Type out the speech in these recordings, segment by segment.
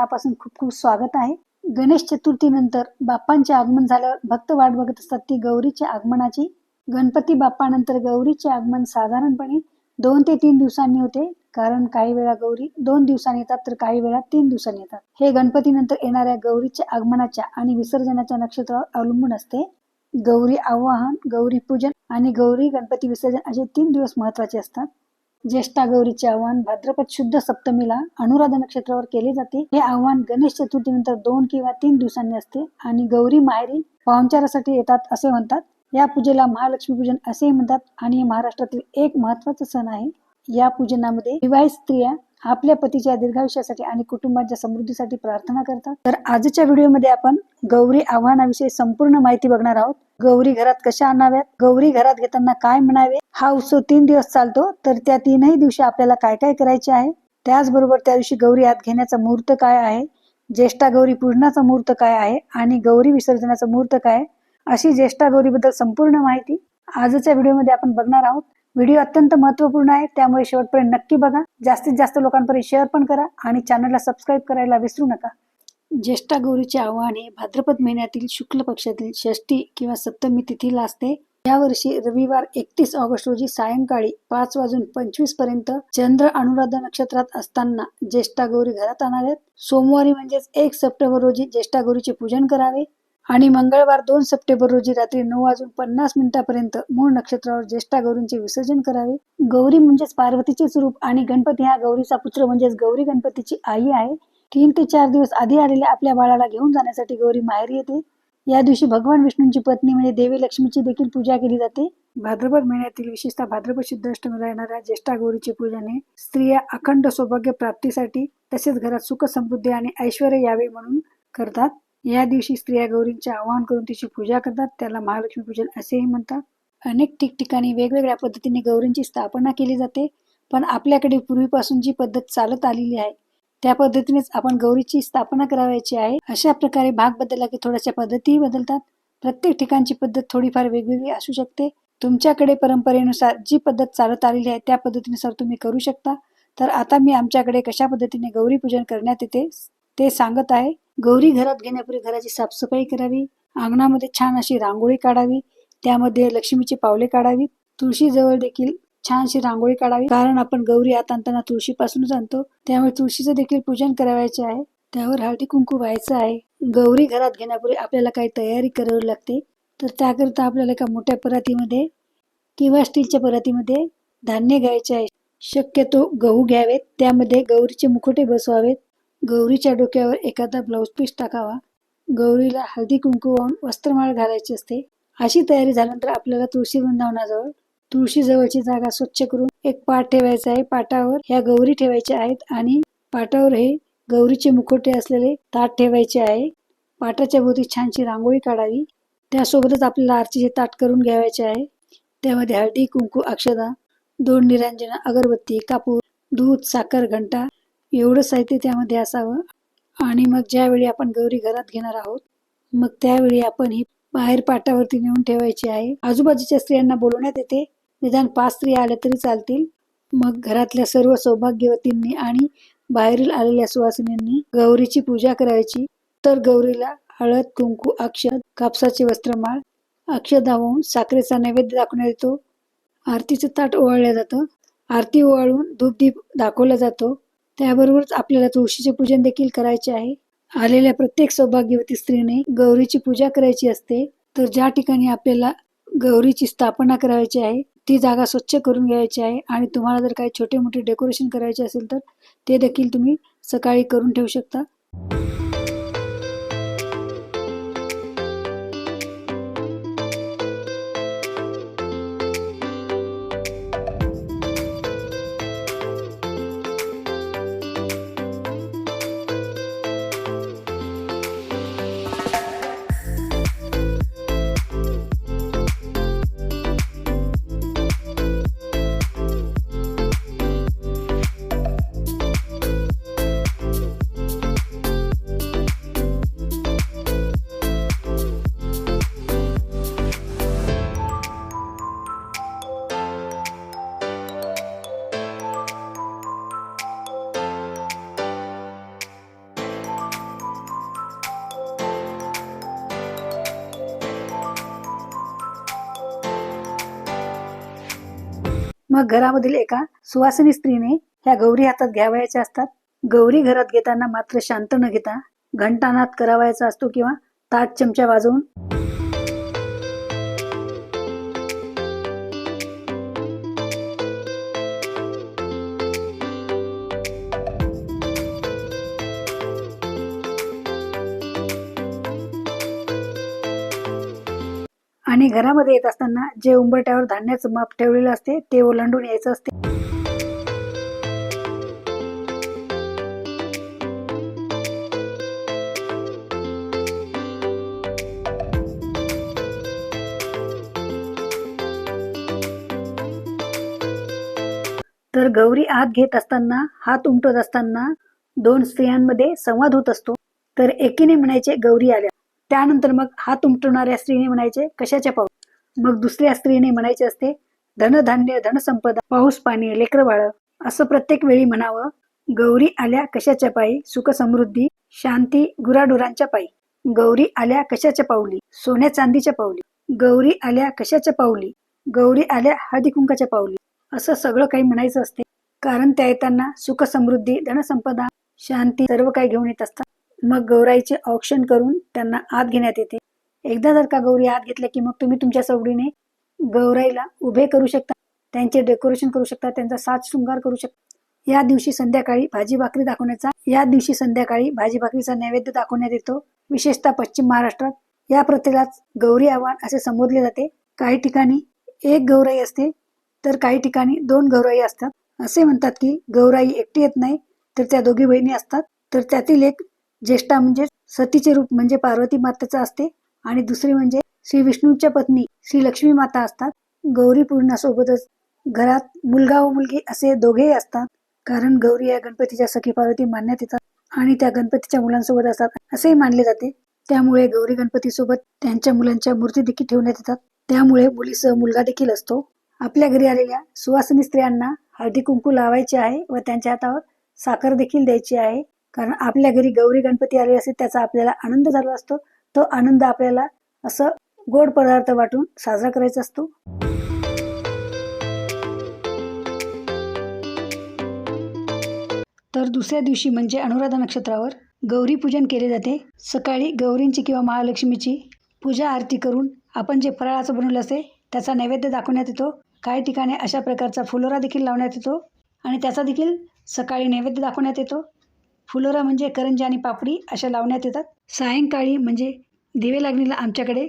मनापासून खूप खूप स्वागत आहे. गणेश चतुर्थीनंतर बाप्पांचे आगमन झाल्यावर भक्त वाट बघत असतात ती गौरीच्या आगमनाची. गणपती बाप्पानंतर गौरीचे आगमन साधारणपणे दोन ते तीन दिवसांनी होते. कारण काही वेळा गौरी दोन दिवसांनी येतात तर काही वेळा तीन दिवसांनी येतात. हे गणपतीनंतर येणाऱ्या गौरीच्या आगमनाच्या आणि विसर्जनाच्या नक्षत्रावर अवलंबून असते. गौरी आवाहन गौरी पूजन आणि गौरी गणपती विसर्जन असे तीन दिवस महत्त्वाचे असतात. ज्येष्ठा गौरीचे आव्हान भाद्रपद शुद्ध सप्तमीला अनुराधा नक्षत्रावर केले जाते. हे आव्हान गणेश चतुर्थीनंतर दोन किंवा तीन दिवसांनी असते आणि गौरी माहेरी पाहुणचारासाठी येतात असे म्हणतात. या पूजेला महालक्ष्मी पूजन असेही म्हणतात आणि हे महाराष्ट्रातील एक महत्त्वाचा सण आहे. या पूजनामध्ये विवाहित स्त्रिया आपल्या पतीच्या दीर्घायुष्यासाठी आणि कुटुंबाच्या समृद्धीसाठी प्रार्थना करतात. तर आजच्या व्हिडिओमध्ये आपण गौरी आव्हानाविषयी संपूर्ण माहिती बघणार आहोत. गौरी घरात कशा आणाव्यात? गौरी घरात घेताना काय म्हणावे? हा उत्सव तीन दिवस चालतो तर त्या तीनही दिवशी आपल्याला काय काय करायचे आहे? त्याचबरोबर त्या दिवशी गौरी आत घेण्याचा मुहूर्त काय आहे? ज्येष्ठा गौरी पूजनाचा मुहूर्त काय आहे? आणि गौरी विसर्जनाचा मुहूर्त काय आहे? अशी ज्येष्ठा गौरीबद्दल संपूर्ण माहिती आजच्या व्हिडिओमध्ये आपण बघणार आहोत. व्हिडिओ अत्यंत महत्त्वपूर्ण आहे. त्यामुळे शेवटपर्यंत नक्की बघा. जास्तीत जास्त लोकांपर्यंत शेअर पण करा आणि चॅनलला सबस्क्राईब करायला विसरू नका. ज्येष्ठा गौरीचे आव्हान हे भाद्रपद महिन्यातील शुक्ल पक्षातील षष्टी किंवा सप्तमी तिथीला असते. यावर्षी रविवार एकतीस ऑगस्ट रोजी सायंकाळी पाच वाजून पंचवीसपर्यंत चंद्र अनुराधा नक्षत्रात असताना ज्येष्ठा गौरी घरात आणाव्यात सोमवारी म्हणजेच एक सप्टेंबर रोजी ज्येष्ठा गौरीचे पूजन करावे. आणि मंगळवार दोन सप्टेंबर रोजी रात्री नऊ वाजून पन्नास मिनिटापर्यंत मूळ नक्षत्रावर ज्येष्ठा गौरींचे विसर्जन करावे. गौरी म्हणजेच पार्वतीचे स्वरूप आणि गणपती हा गौरीचा पुत्र म्हणजेच गौरी गणपतीची आई आहे. तीन ते चार दिवस आधी आलेल्या आपल्या बाळाला घेऊन जाण्यासाठी गौरी माहेरी येते. या दिवशी भगवान विष्णूंची पत्नी म्हणजे देवी लक्ष्मीची देखील पूजा केली जाते. भाद्रपद महिन्यातील विशेषतः भाद्रपद शुद्ध अष्टमीला येणाऱ्या ज्येष्ठा गौरीची पूजाने स्त्रिया अखंड सौभाग्य प्राप्तीसाठी तसेच घरात सुख समृद्धी आणि ऐश्वर यावे म्हणून करतात. या दिवशी स्त्रिया गौरींचे आवाहन करून तिची पूजा करतात. त्याला महालक्ष्मी पूजन असेही म्हणतात. अनेक ठिकठिकाणी वेगवेगळ्या पद्धतीने गौरींची स्थापना केली जाते. पण आपल्याकडे पूर्वीपासून जी पद्धत चालत आलेली आहे त्या पद्धतीनेच आपण गौरीची स्थापना करावायची आहे. अशा प्रकारे भाग बदलला की थोड्याशा पद्धतीही बदलतात. प्रत्येक ठिकाणची पद्धत थोडीफार वेगवेगळी असू शकते. तुमच्याकडे परंपरेनुसार जी पद्धत चालत आलेली आहे त्या पद्धतीनुसार तुम्ही करू शकता. तर आता मी आमच्याकडे कशा पद्धतीने गौरी पूजन करण्यात येते ते सांगत आहे गौरी घरात घेण्यापूर्वी घराची साफसफाई करावी अंगणामध्ये छान अशी रांगोळी काढावी त्यामध्ये लक्ष्मीची पावले काढावी तुळशीजवळ देखील छानशी रांगोळी काढावी. कारण आपण गौरी आत आणताना तुळशीपासूनच आणतो त्यामुळे तुळशीचं देखील पूजन करावायचे आहे. त्यावर हळदी कुंकू व्हायचं आहे. गौरी घरात घेण्यापूर्वी आपल्याला काही तयारी करावी लागते. तर त्याकरिता आपल्याला एका मोठ्या परातीमध्ये किंवा स्टीलच्या परातीमध्ये धान्य घ्यायचे आहे. शक्यतो गहू घ्यावेत त्यामध्ये गौरीचे मुखोटे बसवावेत गौरीच्या डोक्यावर एखादा ब्लाऊज पीस टाकावा. गौरीला हळदी कुंकू वाहून वस्त्रमाळ घालायची असते. अशी तयारी झाल्यानंतर आपल्याला तुळशी वृंदावनाजवळ तुळशी जवळची जागा स्वच्छ करून एक पाट ठेवायचा आहे. पाटावर ह्या गौरी ठेवायच्या आहेत आणि पाटावर हे गौरीचे मुखोटे असलेले ताट ठेवायचे आहे. पाटाच्या भोवती छानशी रांगोळी काढावी. त्यासोबतच आपल्याला आरतीचे ताट करून घ्यावायचे आहे. त्यामध्ये हळदी कुंकू अक्षदा दोन निरांजना अगरबत्ती कापूर दूध साखर घंटा एवढं साहित्य त्यामध्ये असावं. आणि मग ज्यावेळी आपण गौरी घरात घेणार आहोत मग त्यावेळी आपण ही बाहेर पाटावरती नेऊन ठेवायची आहे. आजूबाजूच्या स्त्रियांना बोलवण्यात येते. निदान पाच स्त्रिया आल्या तरी चालतील. मग घरातल्या सर्व सौभाग्यवतींनी आणि बाहेरील आलेल्या सुवासिनींनी गौरीची पूजा करायची. तर गौरीला हळद कुंकू अक्षत कापसाचे वस्त्रमाळ अक्षदा वाहून साखरेचा नैवेद्य दाखवण्यात येतो. आरतीचं ताट ओवाळलं जातं. आरती ओवाळून धूपदीप दाखवला जातो. त्याबरोबरच आपल्याला तुळशीचे पूजन देखील करायचे आहे. आलेल्या प्रत्येक सौभाग्यवती स्त्रीने गौरीची पूजा करायची असते तर ज्या ठिकाणी आपल्याला गौरीची स्थापना करायची आहे ती जागा स्वच्छ करून घ्यायची आहे आणि तुम्हाला जर काही छोटे मोठे डेकोरेशन करायचे असेल तर ते देखील तुम्ही सकाळी करून ठेवू शकता. मग घरामधील एका सुवासिनी स्त्रीने ह्या गौरी हातात घ्यावयाच्या असतात. गौरी घरात घेताना मात्र शांत न घेता घंटानाद करावायचा असतो किंवा ताट चमचा वाजवून आणि घरामध्ये येत असताना जे उंबरट्यावर धान्याचं माप ठेवलेलं असते ते ओलांडून यायचं असते. तर गौरी आत घेत असताना हात उमटत असताना दोन स्त्रियांमध्ये संवाद होत असतो. तर एकीने म्हणायचे गौरी आल्या. त्यानंतर मग हात उमटवणाऱ्या स्त्रीने म्हणायचे कशाच्या पाऊस मग दुसऱ्या स्त्रीने म्हणायचे असते धनधान्य धनसंपदा पाऊस पाणी लेकर बाळ. असं प्रत्येक वेळी म्हणावं गौरी आल्या कशाच्या पायी? सुख समृद्धी शांती गुराढोरांच्या पायी. गौरी आल्या कशाच्या पाऊली? सोन्या चांदीच्या पाऊली. गौरी आल्या कशाच्या पाऊली? गौरी आल्या हळदी कुंकाच्या पाऊली. असं सगळं काही म्हणायचं असते. कारण त्या येताना सुख समृद्धी धनसंपदा शांती सर्व काही घेऊन येत असतात. मग गौराईचे औक्षण करून त्यांना आत घेण्यात येते. एकदा जर का गौरी आत घेतल्या की मग तुम्ही तुमच्या सवडीने गौराईला उभे करू शकता. त्यांचे डेकोरेशन करू शकता त्यांचा साज शृंगार करू शकता. या दिवशी संध्याकाळी भाजी भाकरी दाखवण्याचा या दिवशी संध्याकाळी भाजी भाकरीचा नैवेद्य दाखवण्यात येतो. विशेषतः पश्चिम महाराष्ट्रात या प्रथेलाच गौरी आव्हान असे संबोधले जाते. काही ठिकाणी एक गौराई असते तर काही ठिकाणी दोन गौराई असतात. असे म्हणतात की गौराई एकटी येत नाही तर त्या दोघी बहिणी असतात. तर त्यातील एक ज्येष्ठा म्हणजे सतीचे रूप म्हणजे पार्वती मातेचा असते आणि दुसरी म्हणजे श्री विष्णूच्या पत्नी श्री लक्ष्मी माता असतात. गौरी पूर्णासोबतच घरात मुलगा व मुलगी असे दोघेही असतात. कारण गौरी या गणपतीच्या सखी पार्वती मानण्यात येतात आणि त्या गणपतीच्या मुलांसोबत असतात असेही मानले जाते. त्यामुळे गौरी गणपती सोबत त्यांच्या मुलांच्या मूर्ती देखील ठेवण्यात येतात. त्यामुळे मुलीसह मुलगा देखील असतो. आपल्या घरी आलेल्या सुवासिनी स्त्रियांना हळदी कुंकू लावायचे आहे व त्यांच्या हातावर साखर देखील द्यायची आहे. कारण आपल्या घरी गौरी गणपती आले असते त्याचा आपल्याला आनंद झाला असतो. तो आनंद आपल्याला असं गोड पदार्थ वाटून साजरा करायचा असतो. तर दुसऱ्या दिवशी म्हणजे अनुराधा नक्षत्रावर गौरी पूजन केले जाते. सकाळी गौरींची किंवा महालक्ष्मीची पूजा आरती करून आपण जे फराळाचं बनवलं असते त्याचा नैवेद्य दाखवण्यात येतो. काही ठिकाणी अशा प्रकारचा फुलोरा देखील लावण्यात येतो आणि त्याचा देखील सकाळी नैवेद्य दाखवण्यात येतो. फुलोरा म्हणजे करंजी आणि पापडी अशा लावण्यात येतात. सायंकाळी म्हणजे दिवे लागणीला आमच्याकडे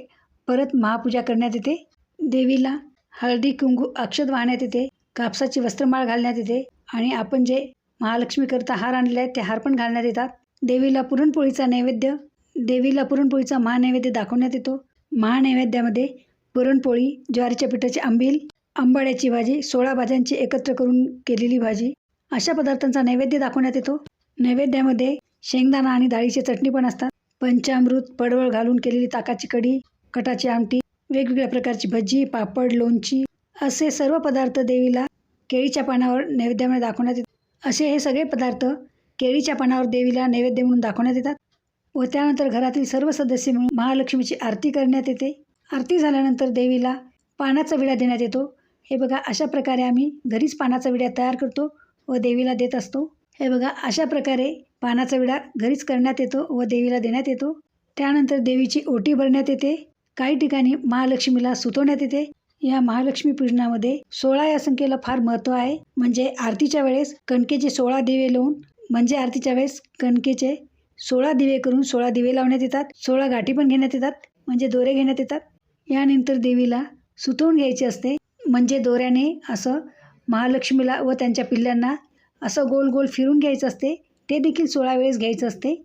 परत महापूजा करण्यात येते. देवीला हळदी कुंकू अक्षत वाहण्यात येते. कापसाची वस्त्रमाळ घालण्यात येते. आणि आपण जे महालक्ष्मीकरता हार आणलेले आहेत ते हार पण घालण्यात येतात. देवीला पुरणपोळीचा नैवेद्य देवीला पुरणपोळीचा महानैवेद्य दाखवण्यात येतो. महानैवेद्यामध्ये पुरणपोळी ज्वारीच्या पिठाची आंबील आंबाड्याची भाजी सोळा भाज्यांची एकत्र करून केलेली भाजी अशा पदार्थांचा नैवेद्य दाखवण्यात येतो. नैवेद्यामध्ये शेंगदाणा आणि डाळीची चटणी पण असतात. पंचामृत पडवळ घालून केलेली ताकाची कढी कटाची आमटी वेगवेगळ्या प्रकारची भजी पापड लोणची असे सर्व पदार्थ देवीला केळीच्या पानावर नैवेद्यामध्ये दाखवण्यात येतात. असे हे सगळे पदार्थ केळीच्या पानावर देवीला नैवेद्य म्हणून दाखवण्यात येतात व त्यानंतर घरातील सर्व सदस्य मिळून महालक्ष्मीची आरती करण्यात येते. आरती झाल्यानंतर देवीला पानाचा विडा देण्यात येतो. हे बघा अशा प्रकारे आम्ही घरीच पानाचा विडा तयार करतो व देवीला देत असतो. हे बघा अशा प्रकारे पानाचा विडा घरीच करण्यात येतो व देवीला देण्यात येतो. त्यानंतर देवीची ओटी भरण्यात येते. काही ठिकाणी महालक्ष्मीला सुतवण्यात येते. या महालक्ष्मी पूजनामध्ये सोळा या संख्येला फार महत्त्व आहे. म्हणजे आरतीच्या वेळेस कणकेचे सोळा दिवे लावून म्हणजे आरतीच्या वेळेस कणकेचे सोळा दिवे करून सोळा दिवे लावण्यात येतात. सोळा गाठी पण घेण्यात येतात म्हणजे दोरे घेण्यात येतात. यानंतर देवीला सुतवून घ्यायचे असते. म्हणजे दोऱ्याने असं महालक्ष्मीला व त्यांच्या पिल्लांना असं गोल गोल फिरून घ्यायचं असते ते देखील सोळा वेळेस घ्यायचं असते.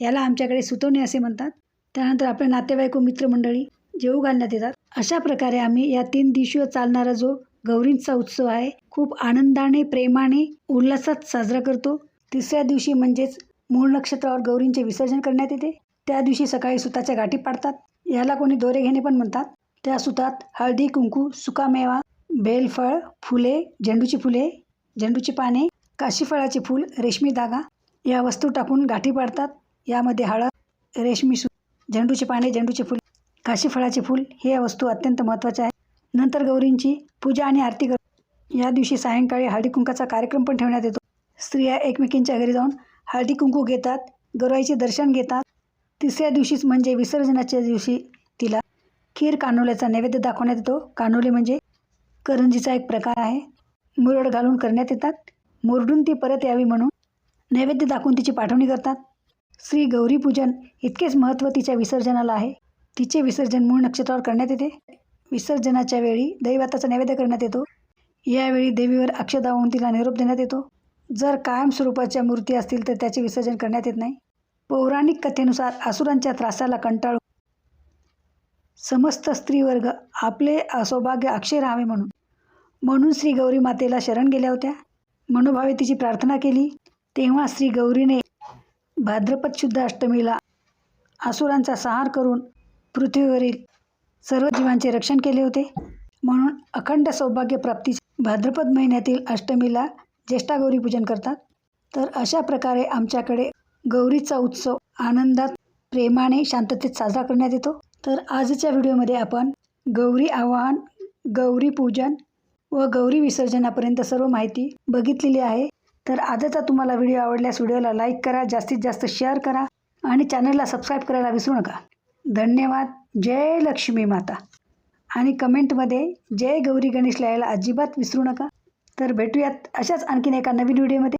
याला आमच्याकडे सुतवणे असे म्हणतात. त्यानंतर आपल्या नातेवाईक व मित्रमंडळी जेवू घालण्यात येतात. अशा प्रकारे आम्ही या तीन दिवशी चालणारा जो गौरींचा उत्सव आहे खूप आनंदाने प्रेमाने उल्हासात साजरा करतो. तिसऱ्या दिवशी म्हणजेच मूळ नक्षत्रावर गौरींचे विसर्जन करण्यात येते. त्या दिवशी सकाळी सुताच्या गाठी पाडतात. याला कोणी दोरे घेणे पण म्हणतात. त्या सुतात हळदी कुंकू सुकामेवा बेलफळ फुले झेंडूची फुले झेंडूची पाने काशीफळाचे फूल रेशमी धागा या वस्तू टाकून गाठी पाडतात. यामध्ये हळद रेशमी सु झेंडूची पाने झेंडूचे फूल. काशीफळाचे फूल हे या वस्तू अत्यंत महत्त्वाच्या आहे. नंतर गौरींची पूजा आणि आरती कर या दिवशी सायंकाळी हळदी कुंकाचा कार्यक्रम पण ठेवण्यात येतो. स्त्रिया एकमेकींच्या घरी जाऊन हळदी कुंकू घेतात गौराईचे दर्शन घेतात. तिसऱ्या दिवशीच म्हणजे विसर्जनाच्या दिवशी तिला खीर कानोल्याचा नैवेद्य दाखवण्यात येतो. कानोले म्हणजे करंजीचा एक प्रकार आहे. मुरड घालून करण्यात येतात. मुरडून ती परत यावी म्हणून नैवेद्य दाखवून तिची पाठवणी करतात. श्री गौरी पूजन इतकेच महत्त्व तिच्या विसर्जनाला आहे. तिचे विसर्जन मूळ नक्षत्रावर करण्यात येते. विसर्जनाच्या वेळी दैवताचा नैवेद्य करण्यात येतो. यावेळी देवीवर अक्षदावून तिला निरोप देण्यात येतो. जर कायम स्वरूपाच्या मूर्ती असतील तर त्याचे विसर्जन करण्यात येत नाही. पौराणिक कथेनुसार असुरांच्या त्रासाला कंटाळून समस्त स्त्रीवर्ग आपले सौभाग्य अक्षय राहावे म्हणून. म्हणून श्री गौरी मातेला शरण गेल्या होत्या. मनोभावे तिची प्रार्थना केली. तेव्हा श्री गौरीने भाद्रपद शुद्ध अष्टमीला आसुरांचा संहार करून पृथ्वीवरील सर्व जीवांचे रक्षण केले होते. म्हणून अखंड सौभाग्य प्राप्ती भाद्रपद महिन्यातील अष्टमीला ज्येष्ठा गौरी पूजन करतात. तर अशा प्रकारे आमच्याकडे गौरीचा उत्सव आनंदात प्रेमाने शांततेत साजरा करण्यात येतो. तर आजच्या व्हिडिओमध्ये आपण गौरी आवाहन गौरी पूजन व गौरी विसर्जनापर्यंत सर्व माहिती बघितलेली आहे. तर आजचा तुम्हाला व्हिडिओ आवडल्यास व्हिडिओला लाईक करा जास्तीत जास्त शेअर करा आणि चॅनलला सबस्क्राईब करायला विसरू नका. धन्यवाद. जय लक्ष्मी माता. आणि कमेंटमध्ये जय गौरी गणेश लिहायला अजिबात विसरू नका. तर भेटूयात अशाच आणखीन एका नवीन व्हिडिओमध्ये